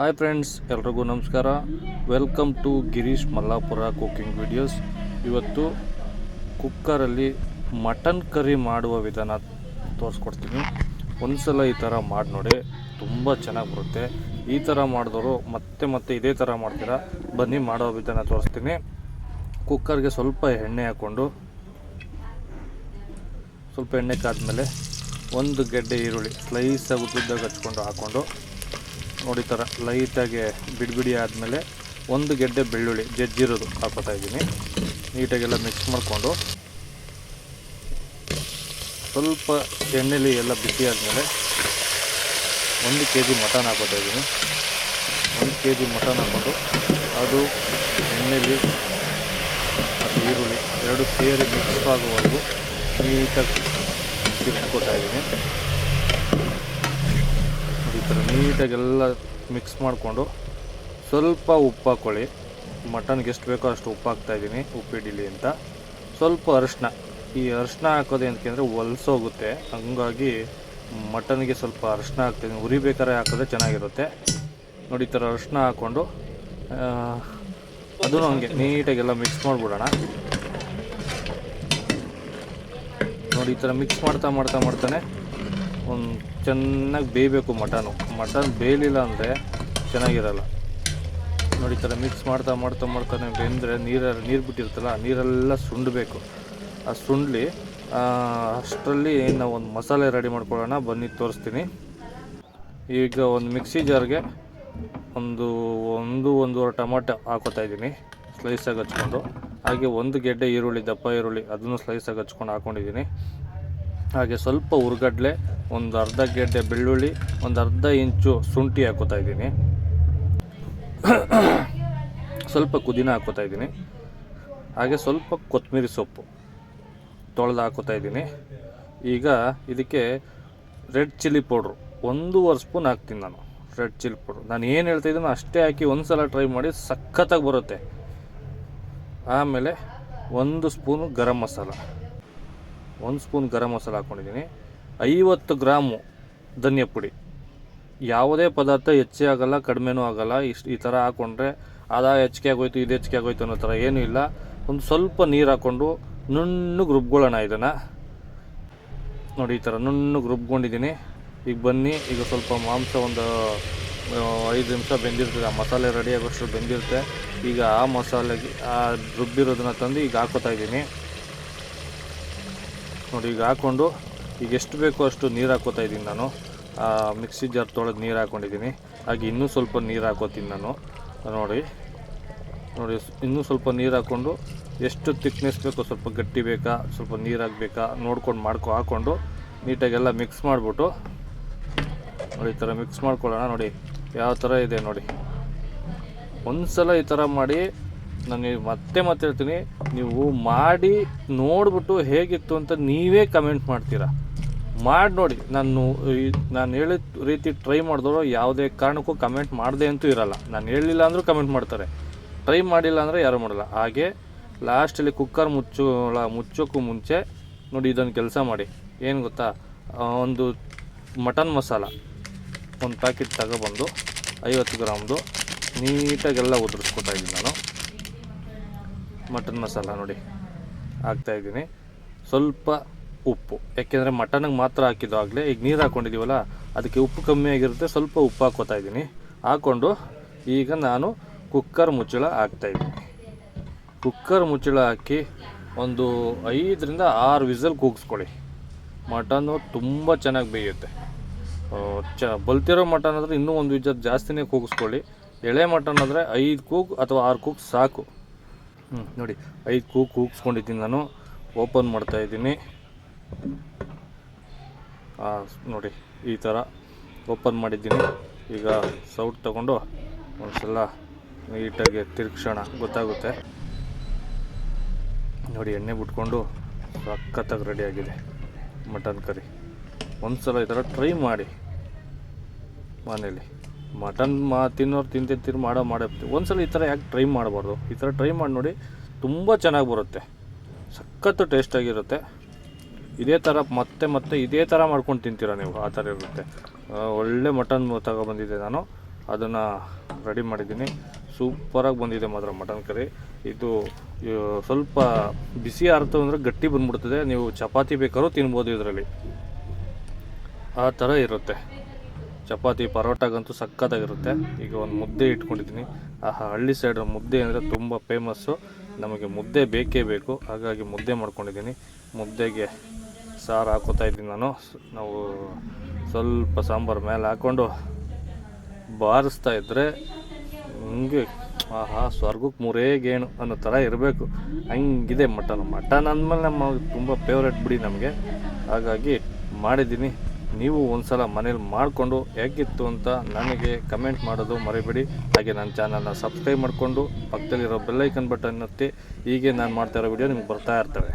Hi friends ಎಲ್ರಿಗೂ ನಮಸ್ಕಾರ. Welcome to Girish Mallapura cooking videos ಇವತ್ತು ಕುಕ್ಕರಲ್ಲಿ ಮಟನ್ ಕರಿ ಮಾಡುವ ವಿಧಾನ ತೋರಿಸ್ಕೊಡ್ತೀನಿ. ಒಂದ್ಸಲ ಈ ಥರ ಮಾಡಿ ನೋಡಿ ತುಂಬ ಚೆನ್ನಾಗಿ ಬರುತ್ತೆ. ಈ ಥರ ಮಾಡಿದವರು ಮತ್ತೆ ಮತ್ತೆ ಇದೇ ಥರ ಮಾಡ್ತೀರಾ, ಬನ್ನಿ ಮಾಡೋ ವಿಧಾನ ತೋರಿಸ್ತೀನಿ. ಕುಕ್ಕರ್ಗೆ ಸ್ವಲ್ಪ ಎಣ್ಣೆ ಹಾಕ್ಕೊಂಡು, ಸ್ವಲ್ಪ ಎಣ್ಣೆ ಕಾದ್ಮೇಲೆ ಒಂದು ಗೆಡ್ಡೆ ಈರುಳ್ಳಿ ಸ್ಲೈಸಾಗಿ ಉದ್ದುದ್ದಾಗ ಹಚ್ಕೊಂಡು ಹಾಕ್ಕೊಂಡು ನೋಡಿ ಥರ ಲೈಟಾಗಿ ಬಿಡಿ ಆದಮೇಲೆ ಒಂದು ಗೆಡ್ಡೆ ಬೆಳ್ಳುಳ್ಳಿ ಜಜ್ಜಿರೋದು ಹಾಕೋತಾ ಇದ್ದೀನಿ. ನೀಟಾಗೆಲ್ಲ ಮಿಕ್ಸ್ ಮಾಡಿಕೊಂಡು ಸ್ವಲ್ಪ ಎಣ್ಣೆಲಿ ಎಲ್ಲ ಬಿಸಿ ಆದಮೇಲೆ ಒಂದು ಕೆ ಜಿ ಮಟನ್ ಹಾಕೋತಾ ಇದ್ದೀನಿ. ಒಂದು ಕೆ ಜಿ ಮಟನ್ ಹಾಕ್ಕೊಂಡು ಅದು ಎಣ್ಣೆಲಿ ಮತ್ತು ಈರುಳ್ಳಿ ಎರಡು ಸೇರಿ ಮಿಕ್ಸ್ ಆಗುವವರೆಗೂ ನೀಟಾಗಿ ತಿರ್ಸ್ಕೊತಾ ಇದ್ದೀನಿ. ಥರ ನೀಟಾಗೆಲ್ಲ ಮಿಕ್ಸ್ ಮಾಡಿಕೊಂಡು ಸ್ವಲ್ಪ ಉಪ್ಪು ಹಾಕ್ಕೊಳ್ಳಿ ಮಟನ್ಗೆ ಎಷ್ಟು ಬೇಕೋ ಅಷ್ಟು ಉಪ್ಪು ಹಾಕ್ತಾ ಇದ್ದೀನಿ, ಉಪ್ಪಿಡಿಲಿ ಅಂತ. ಸ್ವಲ್ಪ ಅರಿಶಿನ ಈ ಅರಿಶಿನ ಹಾಕೋದು ಏನಕ್ಕೆ ಹೊಲ್ಸೋಗುತ್ತೆ ಹಂಗಾಗಿ ಮಟನ್ಗೆ ಸ್ವಲ್ಪ ಅರಿಶಿನ ಹಾಕ್ತಿದ್ದೀನಿ ಉರಿಬೇಕಾದ್ರೆ ಹಾಕಿದ್ರೆ ಚೆನ್ನಾಗಿರುತ್ತೆ. ನೋಡಿ, ಈ ಥರ ಅರಿಶಿನ ಹಾಕ್ಕೊಂಡು ಅದೂ ಹಂಗೆ ನೀಟಾಗೆಲ್ಲ ಮಿಕ್ಸ್ ಮಾಡಿಬಿಡೋಣ. ನೋಡಿ, ಈ ಥರ ಮಿಕ್ಸ್ ಮಾಡ್ತಾ ಮಾಡ್ತಾ ಮಾಡ್ತಾನೆ ಒಂದು ಚೆನ್ನಾಗಿ ಬೇಯಬೇಕು ಮಟನು. ಮಟನ್ ಬೇಯಲಿಲ್ಲ ಅಂದರೆ ಚೆನ್ನಾಗಿರಲ್ಲ. ನೋಡಿ ಥರ ಮಿಕ್ಸ್ ಮಾಡ್ತಾ ಮಾಡ್ತಾ ಮಾಡ್ತಾನೆ ಬೆಂದರೆ ನೀರ ನೀರು ಬಿಟ್ಟಿರ್ತಲ್ಲ ನೀರೆಲ್ಲ ಸುಂಡಬೇಕು. ಆ ಸುಂಡಲಿ ಅಷ್ಟರಲ್ಲಿ ನಾವು ಒಂದು ಮಸಾಲೆ ರೆಡಿ ಮಾಡ್ಕೊಳ್ಳೋಣ. ಬನ್ನಿ, ತೋರಿಸ್ತೀನಿ. ಈಗ ಒಂದು ಮಿಕ್ಸಿ ಜಾರ್ಗೆ ಒಂದು ಒಂದು, ಒಂದೂವರೆ ಟೊಮಾಟೊ ಹಾಕೋತಾ ಇದ್ದೀನಿ. ಸ್ಲೈಸಾಗಿ ಹಚ್ಕೊಂಡು. ಹಾಗೆ ಒಂದು ಗೆಡ್ಡೆ ಈರುಳ್ಳಿ, ದಪ್ಪ ಈರುಳ್ಳಿ, ಅದನ್ನು ಸ್ಲೈಸಾಗಿ ಹಚ್ಕೊಂಡು ಹಾಕ್ಕೊಂಡಿದ್ದೀನಿ ಹಾಗೆ ಸ್ವಲ್ಪ ಹುರ್ಗಡ್ಲೆ ಒಂದು ಅರ್ಧ ಗೆಡ್ಡೆ ಬೆಳ್ಳುಳ್ಳಿ, ಒಂದು ಅರ್ಧ ಇಂಚು ಶುಂಠಿ ಹಾಕೋತಾ ಇದ್ದೀನಿ. ಸ್ವಲ್ಪ ಕುದಿನ ಹಾಕೋತಾ ಇದ್ದೀನಿ. ಹಾಗೆ ಸ್ವಲ್ಪ ಕೊತ್ತಂಬರಿ ಸೊಪ್ಪು ತೊಳೆದು ಹಾಕೋತಾ ಇದ್ದೀನಿ. ಈಗ ಇದಕ್ಕೆ ರೆಡ್ ಚಿಲ್ಲಿ ಪೌಡ್ರು, ಒಂದೂವರೆ ಸ್ಪೂನ್ ಹಾಕ್ತೀನಿ ನಾನು. Red chilli powder. ನಾನು ಏನು ಹೇಳ್ತಾ ಇದ್ದೀನೋ ಅಷ್ಟೇ ಹಾಕಿ ಒಂದು ಸಲ ಟ್ರೈ ಮಾಡಿ ಸಖತ್ತಾಗಿ ಬರುತ್ತೆ. ಆಮೇಲೆ ಒಂದು ಸ್ಪೂನು ಗರಂ ಮಸಾಲ. ಒಂದು ಸ್ಪೂನ್ ಗರಂ ಮಸಾಲ ಹಾಕ್ಕೊಂಡಿದ್ದೀನಿ. ಐವತ್ತು ಗ್ರಾಮು ಧನಿಯಾ ಪುಡಿ. ಯಾವುದೇ ಪದಾರ್ಥ ಹೆಚ್ಚೇ ಆಗೋಲ್ಲ, ಕಡಿಮೆನೂ ಆಗೋಲ್ಲ. ಇಷ್ಟು ಈ ಥರ ಹಾಕ್ಕೊಂಡ್ರೆ ಅದ ಹೆಚ್ಚಿಗೆ ಆಗೋಯ್ತು, ಇದು ಹೆಚ್ಚಿಗೆ ಆಗೋಯ್ತು ಅನ್ನೋ ಥರ ಏನೂ ಇಲ್ಲ. ಒಂದು ಸ್ವಲ್ಪ ನೀರು ಹಾಕ್ಕೊಂಡು ನುಣ್ಣಗೆ ರುಬ್ಕೊಳ್ಳೋಣ ಇದನ್ನು. ನೋಡಿ, ಈ ಥರ ನುಣ್ಣಗೆ ರುಬ್ಕೊಂಡಿದ್ದೀನಿ. ಈಗ ಬನ್ನಿ, ಈಗ ಸ್ವಲ್ಪ ಮಾಂಸ ಒಂದು ಐದು ನಿಮಿಷ ಬೆಂದಿರ್ತದೆ. ಆ ಮಸಾಲೆ ರೆಡಿ ಆಗೋಷ್ಟು ಬೆಂದಿರುತ್ತೆ. ಈಗ ಆ ಮಸಾಲೆಗೆ, ಆ ರುಬ್ಬಿರೋದನ್ನ ತಂದು ಈಗ ಹಾಕೋತಾ ಇದ್ದೀನಿ. ನೋಡಿ, ಈಗ ಹಾಕ್ಕೊಂಡು ಈಗ ಎಷ್ಟು ಬೇಕೋ ಅಷ್ಟು ನೀರು ಹಾಕೋತಾ ಇದ್ದೀನಿ ನಾನು. ಮಿಕ್ಸಿ ಜಾರ್ ತೊಳೆದು ನೀರು ಹಾಕ್ಕೊಂಡಿದ್ದೀನಿ ಹಾಗೆ ಇನ್ನೂ ಸ್ವಲ್ಪ ನೀರು ಹಾಕೋತೀನಿ ನಾನು. ನೋಡಿ ನೋಡಿ, ಇನ್ನೂ ಸ್ವಲ್ಪ ನೀರು ಹಾಕ್ಕೊಂಡು ಎಷ್ಟು ತಿಕ್ನೆಸ್ ಬೇಕೋ ಸ್ವಲ್ಪ ಗಟ್ಟಿ ಬೇಕಾ, ಸ್ವಲ್ಪ ನೀರು ಹಾಕ್ಬೇಕಾ ನೋಡ್ಕೊಂಡು ಮಾಡ್ಕೊ, ಹಾಕ್ಕೊಂಡು ನೀಟಾಗೆಲ್ಲ ಮಿಕ್ಸ್ ಮಾಡಿಬಿಟ್ಟು, ನೋಡಿ, ಈ ಥರ ಮಿಕ್ಸ್ ಮಾಡ್ಕೊಳ್ಳೋಣ. ನೋಡಿ, ಯಾವ ಥರ ಇದೆ ನೋಡಿ. ಒಂದು ಸಲ ಈ ಥರ ಮಾಡಿ ನಾನು ಮತ್ತೆ ಮತ್ತೆ ಹೇಳ್ತೀನಿ. ನೀವು ಮಾಡಿ ನೋಡ್ಬಿಟ್ಟು ಹೇಗಿತ್ತು ಅಂತ ನೀವೇ ಕಮೆಂಟ್ ಮಾಡ್ತೀರಾ? ಮಾಡಿ ನೋಡಿ. ನಾನು ನಾನು ಹೇಳಿದ ರೀತಿ ಟ್ರೈ ಮಾಡಿದವರು ಯಾವುದೇ ಕಾರಣಕ್ಕೂ ಕಮೆಂಟ್ ಮಾಡದೆ ಅಂತೂ ಇರಲ್ಲ. ನಾನು ಹೇಳಿಲ್ಲ ಅಂದರೂ ಕಮೆಂಟ್ ಮಾಡ್ತಾರೆ. ಟ್ರೈ ಮಾಡಿಲ್ಲ ಅಂದರೆ ಯಾರು ಮಾಡಲ್ಲ. ಹಾಗೆ ಲಾಸ್ಟಲ್ಲಿ ಕುಕ್ಕರ್ ಮುಚ್ಚೋಳ ಮುಚ್ಚೋಕ್ಕೂ ಮುಂಚೆ ನೋಡಿ ಇದೊಂದು ಕೆಲಸ ಮಾಡಿ. ಏನು ಗೊತ್ತಾ? ಒಂದು ಮಟನ್ ಮಸಾಲ. ಒಂದು ಪ್ಯಾಕೆಟ್ ತಗೊಬಂದು ಐವತ್ತು ಗ್ರಾಮ್ದು ನೀಟಾಗೆಲ್ಲ ಉದುರಿಸ್ಕೊತಾ ಇದ್ದೀನಿ ನಾನು. ಮಟನ್ ಮಸಾಲ ನೋಡಿ ಹಾಕ್ತಾಯಿದ್ದೀನಿ ಸ್ವಲ್ಪ ಉಪ್ಪು, ಯಾಕೆಂದರೆ ಮಟನ್ಗೆ ಮಾತ್ರ ಹಾಕಿದ್ದು ಆಗಲೇ. ಈಗ ನೀರು ಹಾಕ್ಕೊಂಡಿದ್ದೀವಲ್ಲ ಅದಕ್ಕೆ ಉಪ್ಪು ಕಮ್ಮಿ ಆಗಿರುತ್ತೆ, ಸ್ವಲ್ಪ ಉಪ್ಪು ಹಾಕೋತಾ ಇದ್ದೀನಿ. ಹಾಕ್ಕೊಂಡು ಈಗ ನಾನು ಕುಕ್ಕರ್ ಮುಚ್ಚಳ ಹಾಕ್ತಾಯಿದ್ದೀನಿ ಕುಕ್ಕರ್ ಮುಚ್ಚಳ ಹಾಕಿ ಒಂದು ಐದರಿಂದ ಆರು ವಿಸಲ್ ಕೂಗಿಸ್ಕೊಳ್ಳಿ. ಮಟನ್ನು ತುಂಬ ಚೆನ್ನಾಗಿ ಬೇಯುತ್ತೆ. ಚ, ಬಲ್ತಿರೋ ಮಟನ್ ಆದರೆ ಇನ್ನೂ ಒಂದು ವಿಜ ಜಾಸ್ತಿನೇ ಕೂಗಿಸ್ಕೊಳ್ಳಿ. ಎಳೆ ಮಟನ್ ಆದರೆ ಐದು ಕೂಗು ಅಥವಾ ಆರು ಕೂಗು ಸಾಕು. ನೋಡಿ, ಐದು ಕೂಕ್ ಕೂಗಿಸ್ಕೊಂಡಿದ್ದೀನಿ ನಾನು. ಓಪನ್ ಮಾಡ್ತಾ ಇದ್ದೀನಿ. ನೋಡಿ, ಈ ಥರ ಓಪನ್ ಮಾಡಿದ್ದೀನಿ. ಈಗ ಸೌಟ್ ತಗೊಂಡು ಒಂದು ಸಲ ನೀಟಾಗಿ ತಿರ್ಗ್ಸೋಣ. ಗೊತ್ತಾಗುತ್ತೆ. ನೋಡಿ, ಎಣ್ಣೆ ಬಿಟ್ಕೊಂಡು ಸಖತ್ತಾಗಿ ರೆಡಿಯಾಗಿದೆ ಮಟನ್ ಕರಿ ಒಂದ್ಸಲ ಈ ಥರ ಟ್ರೈ ಮಾಡಿ ಮನೇಲಿ ಮಟನ್ ಮಾ ತಿನ್ನೋರು ತಿಂತಿರ್ತೀರಿ ಮಾಡೋ ಮಾಡೋ ಒಂದ್ಸಲ ಈ ಥರ ಯಾಕೆ ಟ್ರೈ ಮಾಡಬಾರ್ದು? ಈ ಥರ ಟ್ರೈ ಮಾಡಿ ನೋಡಿ ತುಂಬ ಚೆನ್ನಾಗಿ ಬರುತ್ತೆ. ಸಖತ್ತು ಟೇಸ್ಟಾಗಿರುತ್ತೆ ಇದೇ ಥರ ಮತ್ತೆ ಮತ್ತೆ ಇದೇ ಥರ ಮಾಡ್ಕೊಂಡು ತಿಂತೀರ ನೀವು? ಆ ಥರ ಇರುತ್ತೆ. ಒಳ್ಳೆ ಮಟನ್ ತಗೊಬಂದಿದ್ದೆ ನಾನು. ಅದನ್ನು ರೆಡಿ ಮಾಡಿದ್ದೀನಿ. ಸೂಪರಾಗಿ ಬಂದಿದೆ ಮಾತ್ರ ಮಟನ್ ಕರಿ. ಇದು ಸ್ವಲ್ಪ ಬಿಸಿ ಆರ್ತು ಅಂದರೆ ಗಟ್ಟಿ ಬಂದ್ಬಿಡ್ತದೆ. ನೀವು ಚಪಾತಿ ಬೇಕಾದ್ರೂ ತಿನ್ಬೋದು ಇದರಲ್ಲಿ. ಆ ಥರ ಇರುತ್ತೆ. ಚಪಾತಿ ಪರೋಟಾಗಂತೂ ಸಖತ್ತಾಗಿರುತ್ತೆ. ಈಗ ಒಂದು ಮುದ್ದೆ ಇಟ್ಕೊಂಡಿದ್ದೀನಿ. ಆ ಹಳ್ಳಿ ಸೈಡ್ ಮುದ್ದೆ ಅಂದರೆ ತುಂಬ ಫೇಮಸ್ಸು ನಮಗೆ ಮುದ್ದೆ ಬೇಕೇ ಬೇಕು. ಹಾಗಾಗಿ ಮುದ್ದೆ ಮಾಡ್ಕೊಂಡಿದ್ದೀನಿ. ಮುದ್ದೆಗೆ ಸಾರು ಹಾಕೋತಾ ಇದ್ದೀನಿ ನಾನು. ನಾವು ಸ್ವಲ್ಪ ಸಾಂಬಾರು ಮೇಲೆ ಹಾಕ್ಕೊಂಡು ಬಾರಿಸ್ತಾ ಇದ್ದರೆ ಹಂಗೆ, ಆಹಾ, ಸ್ವರ್ಗಕ್ಕೆ ಮೂರೇ ಗೇಣು ಅನ್ನೋ ಥರ ಇರಬೇಕು. ಹಂಗಿದೆ ಮಟನ್. ಮಟನ್ ಅಂದಮೇಲೆ ನಮ್ಮ ತುಂಬ ಫೇವ್ರೇಟ್ ಬಿಡಿ ನಮಗೆ. ಹಾಗಾಗಿ ಮಾಡಿದ್ದೀನಿ. ನೀವು ಒಂದ್ಸಲ ಮನೇಲಿ ಮಾಡಿಕೊಂಡು ಹೇಗಿತ್ತು ಅಂತ ನನಗೆ ಕಮೆಂಟ್ ಮಾಡೋದು ಮರಿಬೇಡಿ. ಹಾಗೆ ನನ್ನ ಚಾನಲ್ನ ಸಬ್ಸ್ಕ್ರೈಬ್ ಮಾಡಿಕೊಂಡು ಪಕ್ಕದಲ್ಲಿರೋ ಬೆಲ್ಲೈಕನ್ ಬಟನ್ ಒತ್ತಿ. ಹೀಗೆ ನಾನು ಮಾಡ್ತಾ ಇರೋ ವಿಡಿಯೋ ನಿಮ್ಗೆ ಬರ್ತಾ ಇರ್ತವೆ.